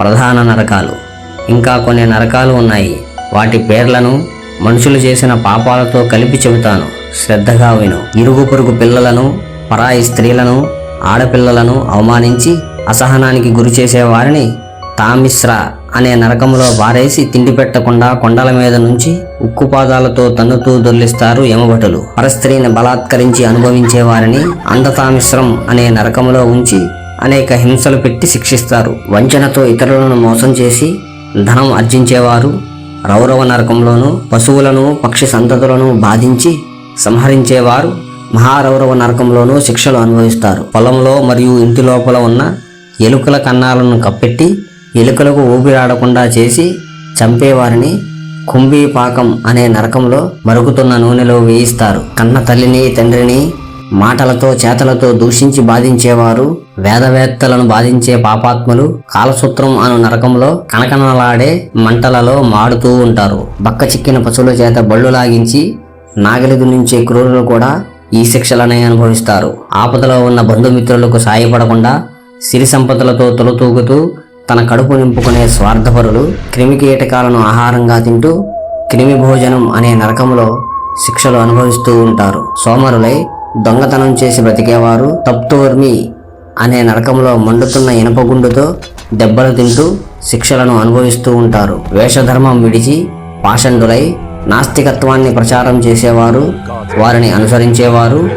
ప్రధాన నరకాలు. ఇంకా కొన్ని నరకాలు ఉన్నాయి. వాటి పేర్లను మనుషులు చేసిన పాపాలతో కలిపి చెబుతాను. శ్రద్ధగా విను. ఇరుగు పొరుగు పిల్లలను పరాయి స్త్రీలను ఆడపిల్లలను అవమానించి అసహనానికి గురి చేసేవారిని తామిశ్ర అనే నరకంలో పారేసి తిండి పెట్టకుండా కొండల మీద నుంచి ఉక్కుపాదాలతో తన్నుతూ దొర్లిస్తారు యమభటులు. పరస్త్రీని బలాత్కరించి అనుభవించేవారిని అంధతామిశ్రం అనే నరకంలో ఉంచి అనేక హింసలు పెట్టి శిక్షిస్తారు. వంచనతో ఇతరులను మోసం చేసి ధనం ఆర్జించేవారు రౌరవ నరకంలోను పశువులను పక్షి సంతతులను బాధించి సంహరించేవారు మహారౌరవ నరకంలోనూ శిక్షలు అనుభవిస్తారు. పొలంలో మరియు ఇంటి లోపల ఉన్న ఎలుకల కన్నాలను కప్పెట్టి ఎలుకలకు ఊపిరాడకుండా చేసి చంపేవారిని కుంభీపాకం అనే నరకంలో మరుగుతున్న నూనెలో వేయిస్తారు. కన్న తల్లిని తండ్రిని మాటలతో చేతలతో దూషించి బాధించేవారు వేదవేత్తలను బాధించే పాపాత్మలు కాలసూత్రం అను నరకంలో కనకనలాడే మంటలలో మాడుతూ ఉంటారు. బక్క చిక్కిన పశువుల చేత బళ్ళు లాగించి నాగలి దున్నించే క్రూరులు కూడా ఈ శిక్షలనే అనుభవిస్తారు. ఆపదలో ఉన్న బంధుమిత్రులకు సాయపడకుండా సిరి సంపదలతో తొలతూగుతూ తన కడుపు నింపుకునే స్వార్థపరులు క్రిమి కీటకాలను ఆహారంగా తింటూ క్రిమి భోజనం అనే నరకంలో శిక్షలు అనుభవిస్తూ ఉంటారు. సోమరులై దొంగతనం చేసి బ్రతికేవారు తప్తోర్మి అనే నరకంలో మండుతున్న ఇనపగుండుతో దెబ్బలు తింటూ శిక్షలను అనుభవిస్తూ ఉంటారు. వేషధర్మం విడిచి పాషండులై నాస్తికత్వాన్ని ప్రచారం చేసేవారు వారిని అనుసరించేవారు.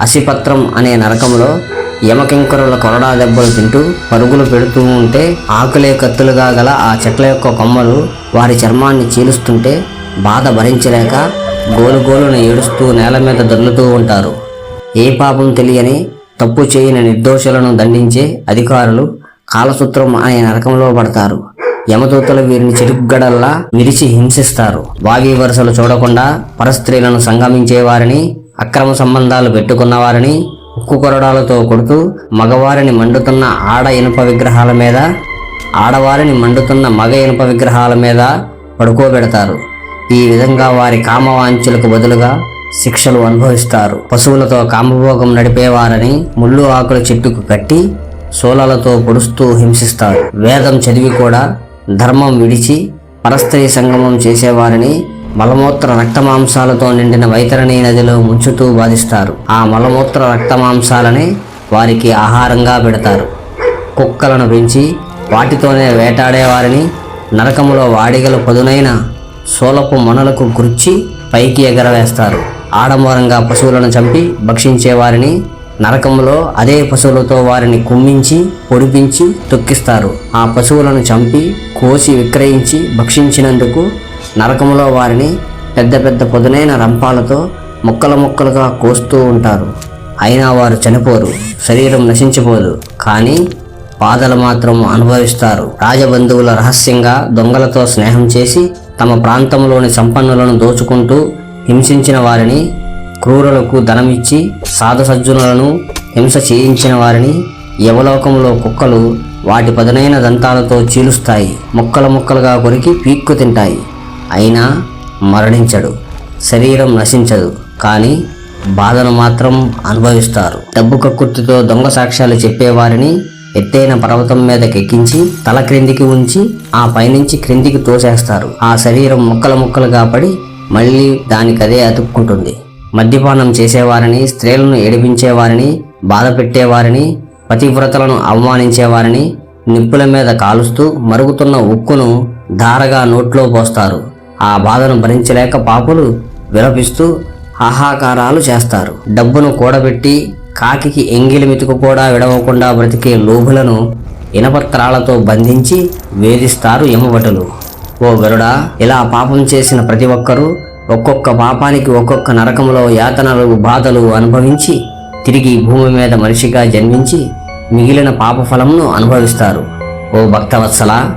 అసిపత్రం అనే నరకంలో యమకింకరుల కొరడా దెబ్బలు తింటూ పరుగులు పెడుతూ ఉంటే ఆకులే కత్తులుగా గల ఆ చెట్ల యొక్క కొమ్మలు వారి చర్మాన్ని చీలుస్తుంటే బాధ భరించలేక గోలుగోలున ఏడుస్తూ నేల మీద దొర్లుతూ ఉంటారు. ఏ పాపం తెలియని తప్పు చేయని నిర్దోషులను దండించే అధికారులు కాలసూత్రం అనే నరకంలో పడతారు. యమదూతలు వీరిని చిరుగ్గడల్లా విరిచి హింసిస్తారు. వాగి వరుసలు చూడకుండా పరస్త్రీలను సంగమించే వారిని అక్రమ సంబంధాలు పెట్టుకున్న వారిని ఉక్కు కొరడాలతో కొడుతూ మగవారిని మండుతున్న ఆడ ఇనుప విగ్రహాల మీద ఆడవారిని మండుతున్న మగ ఇనుప విగ్రహాల మీద పడుకోబెడతారు. ఈ విధంగా వారి కామవాంఛలకు బదులుగా శిక్షలు అనుభవిస్తారు. పశువులతో కామభోగం నడిపేవారని ముళ్ళు ఆకుల చెట్టుకు కట్టి శూలాలతో పొడుస్తూ హింసిస్తారు. వేదం చదివి కూడా ధర్మం విడిచి పరస్త్రీ సంగమం చేసేవారిని మలమూత్ర రక్తమాంసాలతో నిండిన వైతరణి నదిలో ముంచుతూ బాధిస్తారు. ఆ మలమూత్ర రక్తమాంసాలని వారికి ఆహారంగా పెడతారు. కుక్కలను పెంచి వాటితోనే వేటాడేవారిని నరకములో వాడిగల పదునైన సోలపు మొనలకు గుర్చి పైకి ఎగరవేస్తారు. ఆడంబరంగా పశువులను చంపి భక్షించే వారిని అదే పశువులతో వారిని కుమ్మించి పొడిపించి తొక్కిస్తారు. ఆ పశువులను చంపి కోసి విక్రయించి భక్షించినందుకు నరకంలో వారిని పెద్ద పెద్ద పొదునైన రంపాలతో ముక్కలు ముక్కలుగా కోస్తూ ఉంటారు. అయినా వారు చనిపోరు శరీరం నశించిపోదు. కానీ బాధలు మాత్రం అనుభవిస్తారు. రాజబంధువుల రహస్యంగా దొంగలతో స్నేహం చేసి తమ ప్రాంతంలోని సంపన్నులను దోచుకుంటూ హింసించిన వారిని క్రూరులకు ధనమిచ్చి సాధసజ్జనులను హింస చేయించిన వారిని యవలోకంలో కుక్కలు వాటి పదునైన దంతాలతో చీలుస్తాయి ముక్కలు ముక్కలుగా కొరికి పీక్కు తింటాయి. అయినా మరణించడు శరీరం నశించదు కానీ బాధను మాత్రం అనుభవిస్తారు. డబ్బు కక్కుర్తితో దొంగ సాక్ష్యాలు చెప్పేవారిని ఎత్తైన పర్వతం మీదకెక్కించి తల క్రిందికి ఉంచి ఆ పైనుంచి క్రిందికి తోసేస్తారు. ఆ శరీరం ముక్కలు ముక్కలుగా పడి మళ్ళీ దానికదే అతుక్కుంటుంది. మద్యపానం చేసేవారిని స్త్రీలను ఏడిపించేవారిని బాధ పెట్టేవారిని పతివ్రతలను అవమానించేవారిని నిప్పుల మీద కాలుస్తూ మరుగుతున్న ఉక్కును ధారగా నోట్లో పోస్తారు. ఆ బాధను భరించలేక పాపులు విలపిస్తూ హాహాకారాలు చేస్తారు. డబ్బును కూడబెట్టి కాకికి ఎంగిలి మెతుకు కూడా విడవకుండా బ్రతికే లోభులను ఇనపత్రాలతో బంధించి వేధిస్తారు యమభటులు. ఓ గరుడా ఇలా పాపం చేసిన ప్రతి ఒక్కరూ ఒక్కొక్క పాపానికి ఒక్కొక్క నరకములో యాతనలు బాధలు అనుభవించి తిరిగి భూమి మీద మనిషిగా జన్మించి మిగిలిన పాప ఫలంను అనుభవిస్తారు. ఓ భక్తవత్సల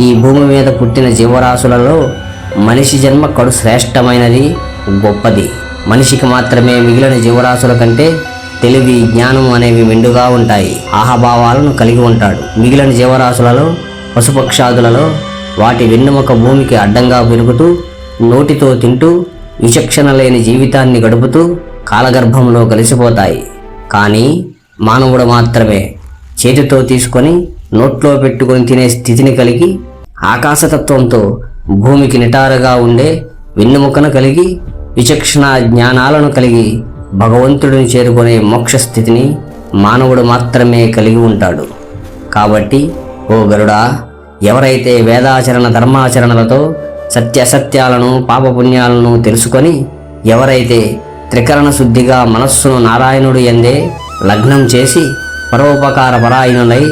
ఈ భూమి మీద పుట్టిన జీవరాశులలో మనిషి జన్మ కడు శ్రేష్టమైనది గొప్పది. మనిషికి మాత్రమే మిగిలిన జీవరాశుల కంటే తెలివి జ్ఞానం అనేవి మెండుగా ఉంటాయి. ఆహాభావాలను కలిగి ఉంటాడు. మిగిలిన జీవరాశులలో పశుపక్షాదులలో వాటి వెన్నెముక భూమికి అడ్డంగా పెరుగుతూ నోటితో తింటూ విచక్షణ లేని జీవితాన్ని గడుపుతూ కాలగర్భంలో కలిసిపోతాయి. కానీ మానవుడు మాత్రమే. చేతితో తీసుకొని నోట్లో పెట్టుకొని తినే స్థితిని కలిగి ఆకాశతత్వంతో భూమికి నిటారుగా ఉండే వెన్నెముకను కలిగి విచక్షణ జ్ఞానాలను కలిగి భగవంతుడిని చేరుకునే మోక్ష స్థితిని మానవుడు మాత్రమే కలిగి ఉంటాడు. కాబట్టి ఓ గరుడా ఎవరైతే వేదాచరణ ధర్మాచరణలతో సత్యసత్యాలను పాపపుణ్యాలను తెలుసుకొని ఎవరైతే త్రికరణ శుద్ధిగా మనస్సును నారాయణుడు ఎందే లగ్నం చేసి పరోపకార పరాయణులై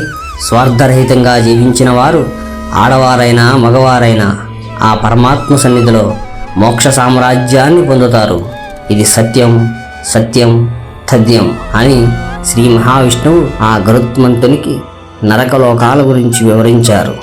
స్వార్థరహితంగా జీవించిన వారు ఆడవారైనా మగవారైనా ఆ పరమాత్మ సన్నిధిలో మోక్ష సామ్రాజ్యాన్ని పొందుతారు. ఇది సత్యం సత్యం తథ్యం అని శ్రీ మహావిష్ణువు ఆ గరుత్మంతునికి నరకలోకాల గురించి వివరించారు.